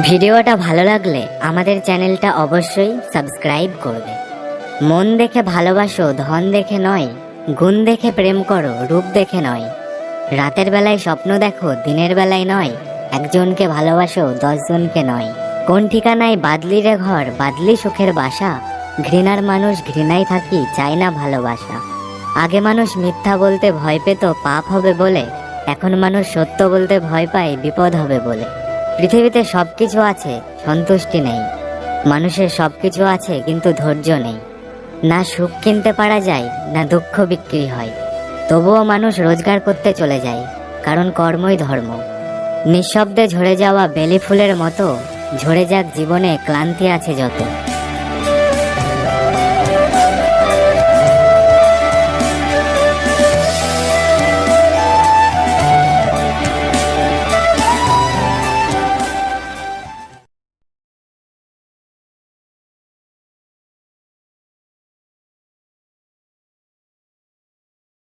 ভিডিওটা ভালো লাগলে আমাদের চ্যানেলটা অবশ্যই সাবস্ক্রাইব করবে। মন দেখে ভালোবাসো, ধন দেখে নয়, গুণ দেখে প্রেম করো, রূপ দেখে নয়। রাতের বেলায় স্বপ্ন দেখো, দিনের বেলায় নয়। একজনকে ভালোবাসো, দশজনকে নয়। কোন ঠিকানায় বাদলি রে ঘর, বাদলি সুখের বাসা? ঘৃণার মানুষ ঘৃণায় থাকি, চায় না ভালোবাসা। আগে মানুষ মিথ্যা বলতে ভয় পেত, পাপ হবে বলে। এখন মানুষ সত্য বলতে ভয় পায়, বিপদ হবে বলে। পৃথিবীতে সব কিছু আছে, সন্তুষ্টি নেই। মানুষের সব কিছু আছে, কিন্তু ধৈর্য নেই। না সুখ কিনতে পারা যায়, না দুঃখ বিক্রি হয়। তবুও মানুষ রোজগার করতে চলে যায়, কারণ কর্মই ধর্ম। নিঃশব্দে ঝরে যাওয়া বেলি ফুলের মতো, ঝরে যাক জীবনে ক্লান্তি আছে যত।